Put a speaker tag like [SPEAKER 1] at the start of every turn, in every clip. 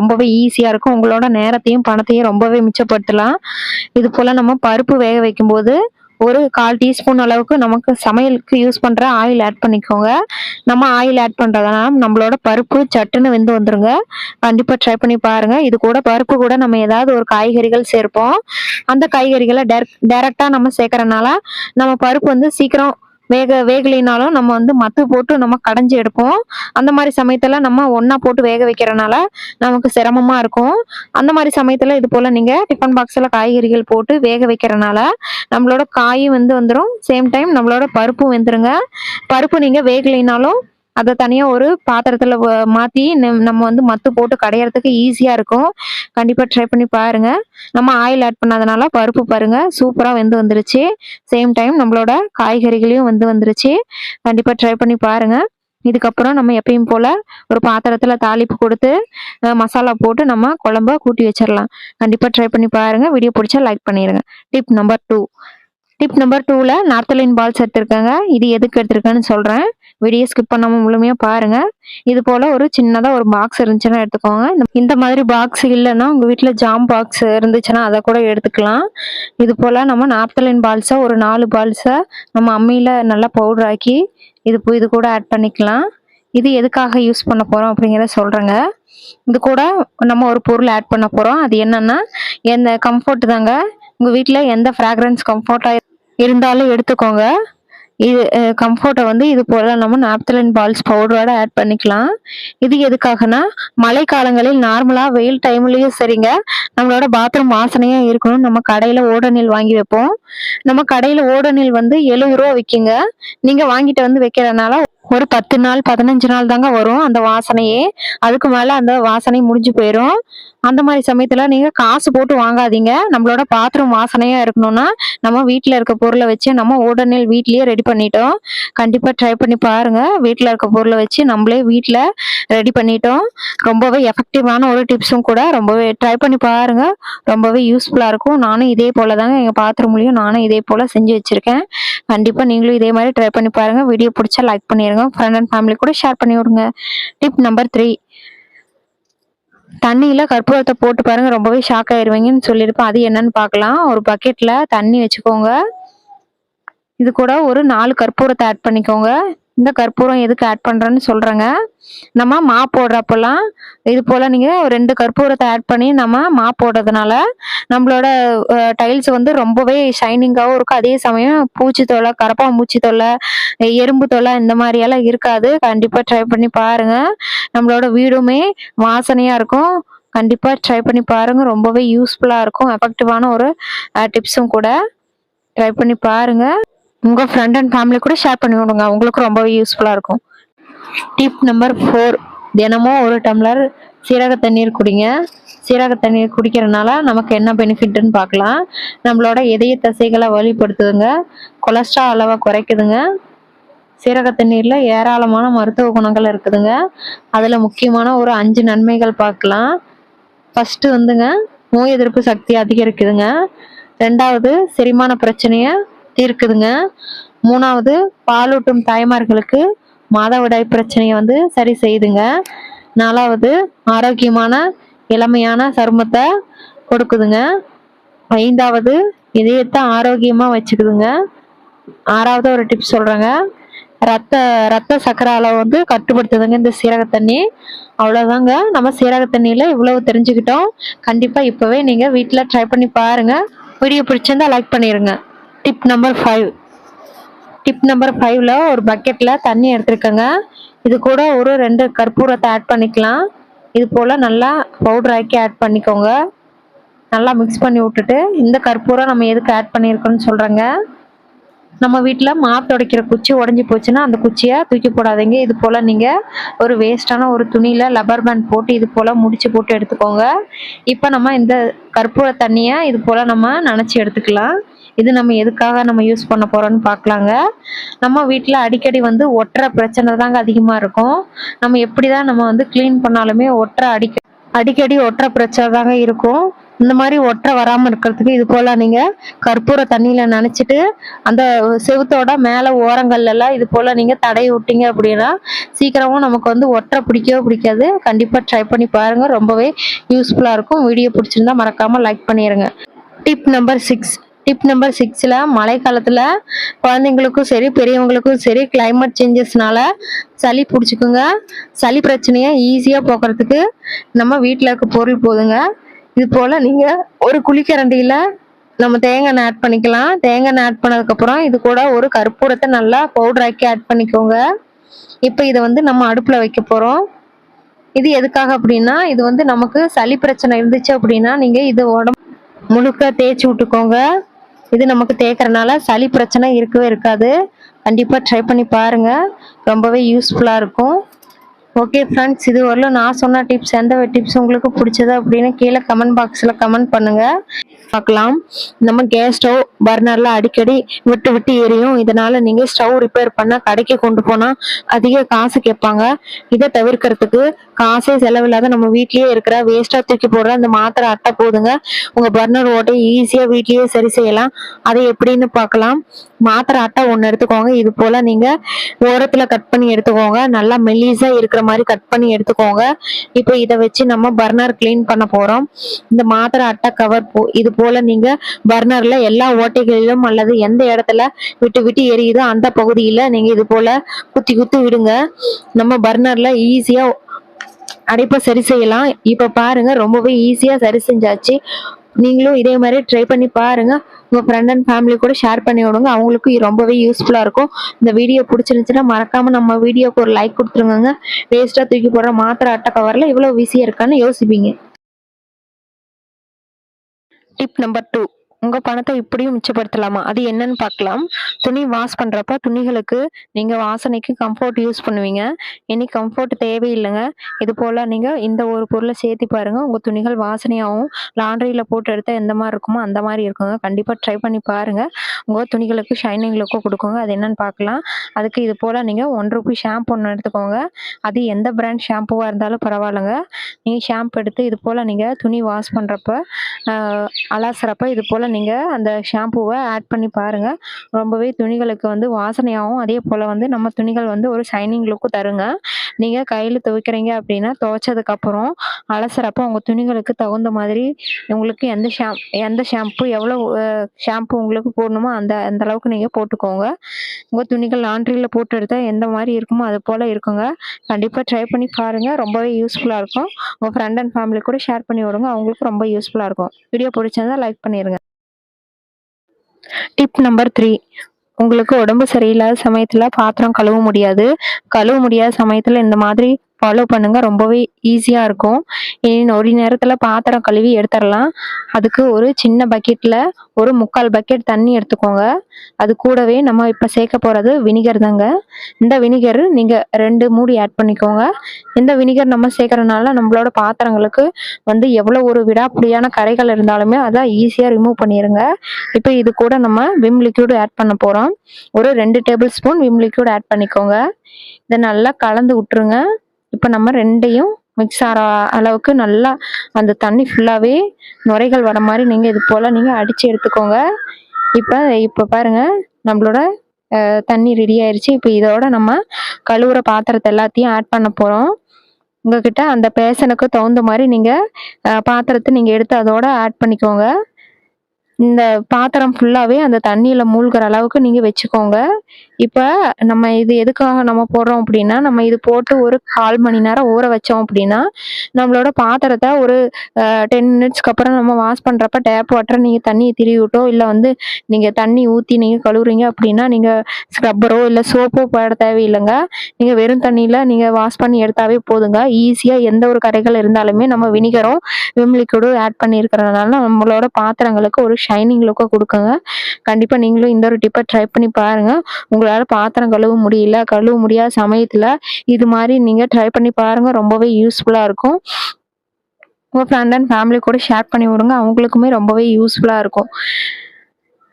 [SPEAKER 1] ரொம்பவே ஈஸியாக இருக்கும். உங்களோட நேரத்தையும் பணத்தையும் ரொம்பவே மிச்சப்படுத்தலாம். இது போல் நம்ம பருப்பு வேக வைக்கும்போது ஒரு கால் டீஸ்பூன் அளவுக்கு நமக்கு சமையலுக்கு யூஸ் பண்ணுற ஆயில் ஆட் பண்ணிக்கோங்க. நம்ம ஆயில் ஆட் பண்ணுறதுனால நம்மளோட பருப்பு சட்டுன்னு வெந்து வந்துருங்க. கண்டிப்பாக ட்ரை பண்ணி பாருங்கள் இது கூட பருப்பு கூட நம்ம ஏதாவது ஒரு காய்கறிகள் சேர்ப்போம். அந்த காய்கறிகளை டேரக்டாக டேரெக்டாக நம்ம சேர்க்கறனால நம்ம பருப்பு வந்து சீக்கிரம் வேக வேகலைனாலும் நம்ம வந்து மத்து போட்டு நம்ம கடைஞ்சி எடுப்போம். அந்த மாதிரி சமயத்தில் நம்ம ஒன்றா போட்டு வேக வைக்கிறனால நமக்கு சிரமமாக இருக்கும். அந்த மாதிரி சமயத்தில் இது போல் நீங்கள் டிஃபன் பாக்ஸில் காய்கறிகள் போட்டு வேக வைக்கிறனால நம்மளோட காயும் வந்து வந்துடும் சேம் டைம் நம்மளோட பருப்பும் வெந்துருங்க. பருப்பு நீங்கள் வேகலைனாலும் அதை தனியாக ஒரு பாத்திரத்தில் மாற்றி நம்ம வந்து மத்து போட்டு கடையிறதுக்கு ஈஸியாக இருக்கும். கண்டிப்பாக ட்ரை பண்ணி பாருங்கள் நம்ம ஆயில் ஆட் பண்ணாதனால பருப்பு பாருங்கள் சூப்பராக வெந்து வந்துருச்சு. சேம் டைம் நம்மளோட காய்கறிகளையும் வந்து வந்துருச்சு. கண்டிப்பாக ட்ரை பண்ணி பாருங்கள் இதுக்கப்புறம் நம்ம எப்பயும் போல் ஒரு பாத்திரத்தில் தாளிப்பு கொடுத்து மசாலா போட்டு நம்ம குழம்ப கூட்டி வச்சிடலாம் கண்டிப்பாக ட்ரை பண்ணி பாருங்கள் வீடியோ பிடிச்சா லைக் பண்ணிடுங்க tip number two tip number டூவில் நார்த்தலின் பால்ஸ் எடுத்திருக்காங்க. இது எதுக்கு எடுத்திருக்கேன்னு சொல்கிறேன் வீடியோ ஸ்கிப் பண்ணாமல் முழுமையாக பாருங்கள் இது போல் ஒரு சின்னதாக ஒரு பாக்ஸ் இருந்துச்சுன்னா எடுத்துக்கோங்க. இந்த- இந்த மாதிரி பாக்ஸ் இல்லைன்னா உங்கள் வீட்டில் ஜாம் பாக்ஸ் இருந்துச்சுன்னா அதை கூட எடுத்துக்கலாம். இது போல் நம்ம நாப்தலின் பால்ஸை ஒரு நாலு பால்ஸை நம்ம அம்மியில் நல்லா பவுடர் ஆக்கி இது இது கூட ஆட் பண்ணிக்கலாம். இது எதுக்காக யூஸ் பண்ண போகிறோம் அப்படிங்கிறத சொல்கிறேங்க இது கூட நம்ம ஒரு பொருள் ஆட் பண்ண போகிறோம் அது என்னன்னா எந்த கம்ஃபர்ட் தாங்க. உங்கள் வீட்டில் எந்த ஃப்ராக்ரன்ஸ் கம்ஃபர்ட்டாக இருந்தாலும் எடுத்துக்கோங்க. இது கம்ஃபர்ட்டை வந்து இது போல் நம்ம நாப்தலின் பால்ஸ் பவுடரோட ஆட் பண்ணிக்கலாம். இது எதுக்காகனா மழை காலங்களில் நார்மலாக வெயில் டைம்லேயும் சரிங்க நம்மளோட பாத்ரூம் வாசனையாக இருக்கணும். நம்ம கடையில் ஓடநீல் வாங்கி வைப்போம். நம்ம கடையில் ஓடநீல் வந்து எழுபது ரூபா விற்குங்க நீங்கள் வாங்கிட்டு வந்து வைக்கிறதுனால ஒரு பத்து நாள் பதினஞ்சு நாள் தாங்க வரும் அந்த வாசனையே. அதுக்கு மேலே அந்த வாசனை முடிஞ்சு போயிடும் அந்த மாதிரி சமயத்தில் நீங்கள் காசு போட்டு வாங்காதீங்க. நம்மளோட பாத்ரூம் வாசனையாக இருக்கணும்னா நம்ம வீட்டில் இருக்க பொருளை வச்சு நம்ம உடனே வீட்லயே ரெடி பண்ணிட்டோம். கண்டிப்பாக ட்ரை பண்ணி பாருங்க. வீட்டில் இருக்க பொருளை வச்சு நம்மளே வீட்டில் ரெடி பண்ணிட்டோம். ரொம்பவே எஃபெக்டிவான ஒரு டிப்ஸும் கூட ரொம்பவே ட்ரை பண்ணி பாருங்க. ரொம்பவே யூஸ்ஃபுல்லாக இருக்கும். நானும் இதே போல தாங்க எங்கள் பாத்ரூம்லேயும் நானும் இதே போல் செஞ்சு வச்சுருக்கேன். கண்டிப்பாக நீங்களும் இதே மாதிரி ட்ரை பண்ணி பாருங்க. வீடியோ பிடிச்சா லைக் பண்ணிடுங்க ஃப்ரெண்ட் அண்ட் ஃபேமிலி கூட ஷேர் பண்ணி விடுங்க. டிப் நம்பர் த்ரீ தண்ணியில் கற்பூரத்தை போட்டு பாருங்க ரொம்பவே ஷாக் ஆயிடுவீங்கன்னு சொல்லியிருப்பேன். அது என்னன்னு பார்க்கலாம். ஒரு பக்கெட்டில் தண்ணி வச்சுக்கோங்க. இது கூட ஒரு நாலு கற்பூரத்தை ஆட் பண்ணிக்கோங்க. இந்த கற்பூரம் எதுக்கு ஆட் பண்ணுறோன்னு சொல்கிறேங்க நம்ம மா போடுறப்பெல்லாம் இது போல் நீங்கள் ரெண்டு கற்பூரத்தை ஆட் பண்ணி நம்ம மா போடுறதுனால நம்மளோட டைல்ஸ் வந்து ரொம்பவே ஷைனிங்காகவும் இருக்கும். அதே சமயம் பூச்சி தொலை கரப்பா மூச்சி தொலை எறும்பு தொலை இந்த மாதிரியெல்லாம் இருக்காது. கண்டிப்பாக ட்ரை பண்ணி பாருங்கள் நம்மளோட வீடுமே வாசனையாக இருக்கும். கண்டிப்பாக ட்ரை பண்ணி பாருங்கள் ரொம்பவே யூஸ்ஃபுல்லாக இருக்கும். எஃபெக்டிவான ஒரு டிப்ஸும் கூட. ட்ரை பண்ணி பாருங்கள் உங்கள் ஃப்ரெண்ட் அண்ட் ஃபேமிலி கூட ஷேர் பண்ணி விடுங்க. உங்களுக்கு ரொம்பவே யூஸ்ஃபுல்லாக இருக்கும். டிப் நம்பர் ஃபோர் தினமும் ஒரு டம்ளர் சீரக தண்ணீர் குடிங்க. சீரக தண்ணீர் குடிக்கிறதுனால நமக்கு என்ன பெனிஃபிட்னு பார்க்கலாம். நம்மளோட இதய தசைகளை வலுப்படுத்துதுங்க. கொலஸ்ட்ரால் அளவை குறைக்குதுங்க. சீரக தண்ணீரில் ஏராளமான மருத்துவ குணங்கள் இருக்குதுங்க. அதில் முக்கியமான ஒரு அஞ்சு நன்மைகள் பார்க்கலாம். ஃபஸ்ட்டு வந்துங்க நோய் எதிர்ப்பு சக்தி அதிகரிக்குதுங்க. ரெண்டாவது செரிமான பிரச்சனையை தீர்க்குதுங்க மூணாவது பாலூட்டும் தாய்மார்களுக்கு மாதவிடாய் பிரச்சனையை வந்து சரி செய்யுதுங்க. நாலாவது ஆரோக்கியமான இளமையான சருமத்தை கொடுக்குதுங்க. ஐந்தாவது இதயத்தை ஆரோக்கியமாக வச்சுக்குதுங்க. ஆறாவது ஒரு டிப்ஸ் சொல்கிறேங்க ரத்த ரத்த சக்கர அளவு வந்து கட்டுப்படுத்துதுங்க இந்த சீரக தண்ணி. அவ்வளோதாங்க நம்ம சீரக தண்ணியில் இவ்வளவு தெரிஞ்சுக்கிட்டோம். கண்டிப்பாக இப்போவே நீங்கள் வீட்டில் ட்ரை பண்ணி பாருங்கள் வீடியோ பிடிச்சிருந்தா லைக் பண்ணிடுங்க tip number five tip number ஃபைவ்ல ஒரு பக்கெட்ல தண்ணி எடுத்துருக்கங்க. இது கூட ஒரு ரெண்டு கற்பூரத்தை ஆட் பண்ணிக்கலாம். இது போல நல்லா பவுடர் ஆக்கி ஆட் பண்ணிக்கோங்க. நல்லா மிக்ஸ் பண்ணி விட்டுட்டு இந்த கற்பூரம் நம்ம எதுக்கு ஆட் பண்ணியிருக்கோம்னு சொல்கிறேங்க நம்ம வீட்டில் மாப் துடைக்கிற குச்சி உடஞ்சி போச்சுன்னா அந்த குச்சியை தூக்கி போடாதீங்க. இது போல் நீங்கள் ஒரு வேஸ்டான ஒரு துணியில் லப்பர் பேண்ட் போட்டு இது போல் முடிச்சு போட்டு எடுத்துக்கோங்க. இப்போ நம்ம இந்த கற்பூர தண்ணியை இது போல் நம்ம நினச்சி எடுத்துக்கலாம். இது நம்ம எதுக்காக நம்ம யூஸ் பண்ண போறோம்னு பார்க்கலாங்க. நம்ம வீட்டில் அடிக்கடி வந்து ஒட்டுற பிரச்சனை தாங்க அதிகமாக இருக்கும். நம்ம எப்படி தான் நம்ம வந்து க்ளீன் பண்ணாலுமே ஒட்டுற அடிக்க அடிக்கடி ஒட்டுற பிரச்சனை தாங்க இருக்கும். இந்த மாதிரி ஒற்றை வராம இருக்கிறதுக்கு இது போல நீங்க கற்பூர தண்ணியில நனைச்சிட்டு அந்த செவுத்தோட மேல ஓரங்கள்ல எல்லாம் இது போல நீங்க தடவி விட்டீங்க அப்படின்னா சீக்கிரமும் நமக்கு வந்து ஒற்றை பிடிக்கவே பிடிக்காது. கண்டிப்பா ட்ரை பண்ணி பாருங்க. ரொம்பவே யூஸ்ஃபுல்லா இருக்கும். வீடியோ பிடிச்சிருந்தா மறக்காம லைக் பண்ணிருங்க. Tip number six tip number சிக்ஸில் மழை காலத்தில் குழந்தைங்களுக்கும் சரி பெரியவங்களுக்கும் சரி கிளைமேட் சேஞ்சஸ்னால சளி பிடிச்சிக்குங்க. சளி பிரச்சனையை ஈஸியாக போக்குறதுக்கு நம்ம வீட்டில் இருக்க பொருள் போதுங்க. இது போல் நீங்கள் ஒரு குழிக்கரண்டியில் நம்ம தேங்காய் எண்ணெய் ஆட் பண்ணிக்கலாம். தேங்காய் எண்ணெய் ஆட் பண்ணதுக்கப்புறம் இது கூட ஒரு கற்பூரத்தை நல்லா பவுடராக்கி ஆட் பண்ணிக்கோங்க. இப்போ இதை வந்து நம்ம அடுப்பில் வைக்க போகிறோம் இது எதுக்காக அப்படின்னா இது வந்து நமக்கு சளி பிரச்சனை இருந்துச்சு அப்படின்னா நீங்கள் இது உடம்பு முழுக்க தேய்ச்சி விட்டுக்கோங்க. இது நமக்கு தேய்க்கறனால சளி பிரச்சனை இருக்கவே இருக்காது. கண்டிப்பாக ட்ரை பண்ணி பாருங்கள் ரொம்பவே யூஸ்ஃபுல்லாக இருக்கும். ஓகே ஃப்ரெண்ட்ஸ் இது வரலும் நான் சொன்ன டிப்ஸ் எந்த டிப்ஸ் உங்களுக்கு பிடிச்சது அப்படின்னு கீழே கமெண்ட் பாக்ஸில் கமெண்ட் பண்ணுங்கள் பார்க்கலாம் நம்ம கேஸ் ஸ்டவ் பர்னர்லாம் அடிக்கடி விட்டு விட்டு எரியும். இதனால் நீங்கள் ஸ்டவ் ரிப்பேர் பண்ணால் கடைக்கு கொண்டு போனால் அதிக காசு கேட்பாங்க. இதை தவிர்க்கிறதுக்கு காசே செலவில்லாத நம்ம வீட்லயே இருக்கிற வேஸ்டா தூக்கி போடுற அந்த மாத்திரை அட்டை போதுங்க. உங்க பர்னர் ஓட்டை ஈஸியா வீட்லயே சரி செய்யலாம். அதை எப்படின்னு பார்க்கலாம். மாத்திரை அட்டை ஒன்று எடுத்துக்கோங்க. இது போல நீங்க ஓரத்துல கட் பண்ணி எடுத்துக்கோங்க. நல்லா மெல்லிசா இருக்கிற மாதிரி கட் பண்ணி எடுத்துக்கோங்க. இப்போ இதை வச்சு நம்ம பர்னர் க்ளீன் பண்ண போறோம். இந்த மாத்திரை அட்டை கவர் போ இது போல நீங்க பர்னர்ல எல்லா ஓட்டைகளிலும் அல்லது எந்த இடத்துல விட்டு விட்டு எரியுதோ அந்த பகுதியில நீங்க இது போல குத்தி குத்தி விடுங்க. நம்ம பர்னர்ல ஈஸியா அடைப்பை சரி செய்யலாம். இப்போ பாருங்கள் ரொம்பவே ஈஸியாக சரி செஞ்சாச்சு. நீங்களும் இதே மாதிரி ட்ரை பண்ணி பாருங்கள் உங்கள் ஃப்ரெண்ட் அண்ட் ஃபேமிலி கூட ஷேர் பண்ணி விடுங்க. அவங்களுக்கும் இது ரொம்பவே யூஸ்ஃபுல்லாக இருக்கும். இந்த வீடியோ பிடிச்சிருந்துச்சுன்னா மறக்காமல் நம்ம வீடியோக்கு ஒரு லைக் கொடுத்துருங்க வேஸ்ட்டாக தூக்கி போடுற மாத்திரை அட்டை கவரில் இவ்வளோ ஈஸியாக இருக்கான்னு யோசிப்பீங்க. டிப் நம்பர் டூ உங்க பணத்தை இப்படியும் மிச்சப்படுத்தலாமா? அது என்னன்னு பார்க்கலாம். துணி வாஷ் பண்றப்ப துணிகளுக்கு நீங்க வாசனைக்கு கம்ஃபர்ட் யூஸ் பண்ணுவீங்க. இனி கம்ஃபர்ட் தேவையில்லைங்க. இது போல நீங்க இந்த ஒரு பொருளை சேர்த்து பாருங்க. உங்க துணிகள் வாசனையாகவும் லாண்ட்ரியில போட்டு எடுத்தா எந்த மாதிரி இருக்குமோ அந்த மாதிரி இருக்குங்க. கண்டிப்பா ட்ரை பண்ணி பாருங்க. உங்க துணிகளுக்கு ஷைனிங் லுக்கோ கொடுக்குங்க. அது என்னன்னு பார்க்கலாம். அதுக்கு இது போல நீங்க ஒன் ருபி ஷாம்பு ஒன்று எடுத்துக்கோங்க. அது எந்த பிராண்ட் ஷாம்புவா இருந்தாலும் பரவாயில்லைங்க. நீங்க ஷாம்பு எடுத்து இது போல நீங்க துணி வாஷ் பண்றப்ப அலாசுறப்ப இது போல் நீங்கள் அந்த ஷாம்புவை ஆட் பண்ணி பாருங்கள் ரொம்பவே துணிகளுக்கு வந்து வாசனையாகவும் அதே போல் வந்து நம்ம துணிகள் வந்து ஒரு ஷைனிங் லுக்கு தருங்க. நீங்கள் கையில் துவைக்கிறீங்க அப்படின்னா துவைச்சதுக்கப்புறம் அலசுறப்போ உங்கள் துணிகளுக்கு தகுந்த மாதிரி உங்களுக்கு எந்த ஷாம் எந்த ஷாம்பு எவ்வளோ ஷாம்பு உங்களுக்கு போடணுமோ அந்த அந்த அளவுக்கு நீங்கள் போட்டுக்கோங்க. உங்கள் துணிகள் லாண்ட்ரியில் போட்டு எடுத்தால் எந்த மாதிரி இருக்குமோ அது போல் இருக்குங்க. கண்டிப்பாக ட்ரை பண்ணி பாருங்கள் ரொம்பவே யூஸ்ஃபுல்லாக இருக்கும். உங்கள் ஃப்ரெண்ட் அண்ட் ஃபேமிலி கூட ஷேர் பண்ணி விடுங்க. அவங்களுக்கு ரொம்ப யூஸ்ஃபுல்லாக இருக்கும். வீடியோ பிடிச்சிருந்தா லைக் பண்ணிடுங்க டிப் நம்பர் த்ரீ உங்களுக்கு உடம்பு சரியில்லாத சமயத்தில் பாத்திரம் கழுவ முடியாது. கழுவ முடியாத சமயத்தில் இந்த மாதிரி ஃபாலோ பண்ணுங்க. ரொம்பவே ஈஸியாக இருக்கும். இனி ஒரு நேரத்தில் பாத்திரம் கழுவி எடுத்துடலாம். அதுக்கு ஒரு சின்ன பக்கெட்டில் ஒரு முக்கால் பக்கெட் தண்ணி எடுத்துக்கோங்க. அது கூடவே நம்ம இப்போ சேர்க்க போகிறது வினிகர் தாங்க. இந்த வினிகர் நீங்கள் ரெண்டு மூடி ஆட் பண்ணிக்கோங்க. இந்த வினிகர் நம்ம சேர்க்கறதுனால நம்மளோட பாத்திரங்களுக்கு வந்து எவ்வளோ ஒரு விடாப்பிடியான கரைகள் இருந்தாலுமே அதை ஈஸியாக ரிமூவ் பண்ணிடுங்க இப்போ இது கூட நம்ம விம் லிக்யூடு ஆட் பண்ண போகிறோம் ஒரு ரெண்டு table spoon Vim liquid add பண்ணிக்கோங்க. இதை நல்லா கலந்து விட்டுருங்க. இப்போ நம்ம ரெண்டையும் மிக்ஸ் ஆகிற அளவுக்கு நல்லா அந்த தண்ணி ஃபுல்லாகவே நுரைகள் வர மாதிரி நீங்கள் இது போல் நீங்கள் அடித்து எடுத்துக்கோங்க. இப்போ இப்போ பாருங்க நம்மளோட தண்ணி ரெடி ஆயிடுச்சு இப்போ இதோட நம்ம கழுவுற பாத்திரத்தை எல்லாத்தையும் ஆட் பண்ண போகிறோம் உங்ககிட்ட அந்த பேசனுக்கு தகுந்த மாதிரி நீங்கள் பாத்திரத்தை நீங்கள் எடுத்து அதோட ஆட் பண்ணிக்கோங்க. இந்த பாத்திரம் ஃபுல்லாகவே அந்த தண்ணியில் மூழ்கிற அளவுக்கு நீங்கள் வச்சுக்கோங்க. இப்போ நம்ம இது எதுக்காக நம்ம போடுறோம் அப்படின்னா நம்ம இது போட்டு ஒரு கால் மணி நேரம் ஊற வச்சோம் அப்படின்னா நம்மளோட பாத்திரத்தை ஒரு டென் மினிட்ஸ்க்கு அப்புறம் நம்ம வாஷ் பண்ணுறப்ப டேப் வாட்டர் நீங்கள் தண்ணியை திருவி விட்டோ இல்லை வந்து நீங்கள் தண்ணி ஊற்றி நீங்கள் கழுவுறீங்க அப்படின்னா நீங்கள் ஸ்க்ரப்பரோ இல்லை சோப்போ போட தேவையில்லைங்க. நீங்கள் வெறும் தண்ணியில் நீங்கள் வாஷ் பண்ணி எடுத்தாவே போதுங்க. ஈஸியாக எந்த ஒரு கரைகள் இருந்தாலுமே நம்ம வினிகரும் விம் லிக்விடும் ஆட் பண்ணியிருக்கிறதுனால நம்மளோட பாத்திரங்களுக்கு ஒரு ஷைனிங் லுக்கை கொடுக்குங்க. கண்டிப்பாக நீங்களும் இந்த ஒரு டிப்பை ட்ரை பண்ணி பாருங்கள் உங்களுக்கு உங்களால் பாத்திரம் கழுவ முடியல கழுவ முடியாத சமயத்தில் இது மாதிரி நீங்கள் ட்ரை பண்ணி பாருங்க. ரொம்பவே யூஸ்ஃபுல்லாக இருக்கும். உங்கள் ஃப்ரெண்ட் அண்ட் ஃபேமிலி கூட ஷேர் பண்ணி விடுங்க. அவங்களுக்குமே ரொம்பவே யூஸ்ஃபுல்லாக இருக்கும்.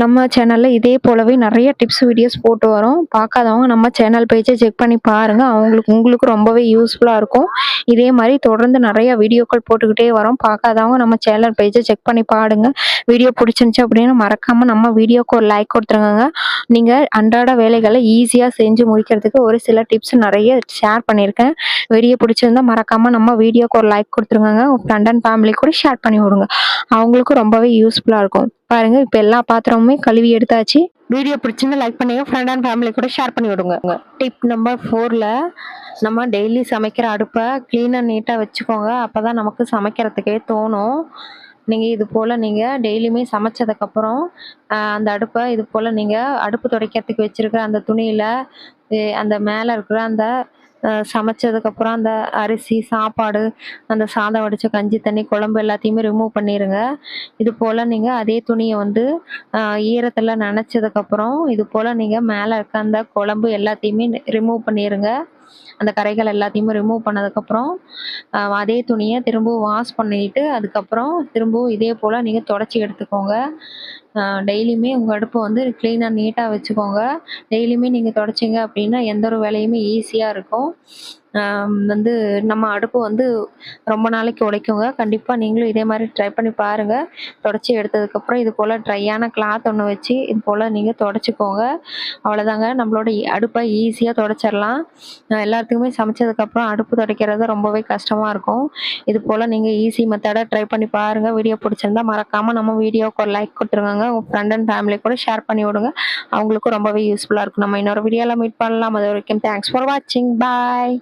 [SPEAKER 1] நம்ம சேனலில் இதே போலவே நிறைய டிப்ஸ் வீடியோஸ் போட்டு வரோம். பார்க்காதவங்க நம்ம சேனல் பேஜை செக் பண்ணி பாருங்கள் அவங்களுக்கு உங்களுக்கு ரொம்பவே யூஸ்ஃபுல்லாக இருக்கும். இதே மாதிரி தொடர்ந்து நிறைய வீடியோக்கள் போட்டுக்கிட்டே வரோம். பார்க்காதவங்க நம்ம சேனல் பேஜை செக் பண்ணி பாடுங்க. வீடியோ பிடிச்சிருந்துச்சு அப்படின்னு மறக்காமல் நம்ம வீடியோக்கு ஒரு லைக் கொடுத்துருங்க நீங்கள் அன்றாட வேலைகளை ஈஸியாக செஞ்சு முடிக்கிறதுக்கு ஒரு சில டிப்ஸ் நிறைய ஷேர் பண்ணியிருக்கேன். வீடியோ பிடிச்சிருந்தா மறக்காமல் நம்ம வீடியோக்கு ஒரு லைக் கொடுத்துருங்க உங்கள் ஃப்ரெண்ட் அண்ட் ஃபேமிலி கூட ஷேர் பண்ணி விடுங்க. அவங்களுக்கும் ரொம்பவே யூஸ்ஃபுல்லாக இருக்கும். பாருங்க இப்போ எல்லா பாத்திரமுமே கழுவி எடுத்தாச்சு. வீடியோ பிடிச்சிருந்தா லைக் பண்ணுங்க ஃப்ரெண்ட் அண்ட் ஃபேமிலி கூட ஷேர் பண்ணி விடுங்க. டிப் நம்பர் ஃபோரில் நம்ம டெய்லி சமைக்கிற அடுப்பை க்ளீனாக நீட்டாக வச்சுக்கோங்க. அப்போ தான் நமக்கு சமைக்கிறதுக்கே தோணும். நீங்கள் இது போல் நீங்கள் டெய்லியுமே சமைச்சதுக்கப்புறம் அந்த அடுப்பை இது போல் நீங்கள் அடுப்பு துடைக்கிறதுக்கு வச்சுருக்க அந்த துணியில் அந்த மேலே இருக்கிற அந்த சமைச்சதுக்கப்புறம் அந்த அரிசி சாப்பாடு அந்த சாதம் வடித்த கஞ்சி தண்ணி குழம்பு எல்லாத்தையுமே ரிமூவ் பண்ணிடுங்க இது போல் நீங்கள் அதே துணியை வந்து ஈரத்தில் நனைச்சதுக்கப்புறம் இது போல் நீங்கள் மேலே இருக்க அந்த குழம்பு எல்லாத்தையுமே ரிமூவ் பண்ணிடுங்க அந்த கரைகள் எல்லாத்தையுமே ரிமூவ் பண்ணதுக்கப்புறம் அதே துணியை திரும்பவும் வாஷ் பண்ணிட்டு அதுக்கப்புறம் திரும்பவும் இதே போல் நீங்கள் தொடச்சி எடுத்துக்கோங்க. டெய்லியுமே உங்கள் அடுப்பை வந்து க்ளீனாக நீட்டாக வச்சுக்கோங்க. டெய்லியுமே நீங்கள் தொடச்சிங்க அப்படின்னா எந்த ஒரு வேலையுமே ஈஸியாக இருக்கும். வந்து நம்ம அடுப்பு வந்து ரொம்ப நாளைக்கு உழைக்குங்க கண்டிப்பாக நீங்களும் இதே மாதிரி ட்ரை பண்ணி பாருங்கள் தொடச்சி எடுத்ததுக்கப்புறம் இது போல் ட்ரையான கிளாத் ஒன்று வச்சு இது போல் நீங்கள் தொடச்சிக்கோங்க. அவ்வளோதாங்க நம்மளோட அடுப்பை ஈஸியாக தொடச்சிடலாம். எல்லாத்துக்குமே சமைச்சதுக்கப்புறம் அடுப்பு துடைக்கிறது ரொம்பவே கஷ்டமாக இருக்கும். இது போல் நீங்கள் ஈஸி மெத்தடாக ட்ரை பண்ணி பாருங்கள் வீடியோ பிடிச்சிருந்தா மறக்காமல் நம்ம வீடியோக்கு ஒரு லைக் கொடுத்துருங்க உங்கள் ஃப்ரெண்ட் அண்ட் ஃபேமிலி கூட ஷேர் பண்ணி விடுங்க. அவங்களுக்கும் ரொம்பவே யூஸ்ஃபுல்லாக இருக்கும். நம்ம இன்னொரு வீடியோவில் மீட் பண்ணலாம். அது வரைக்கும் தேங்க்ஸ் ஃபார் வாட்சிங் பாய்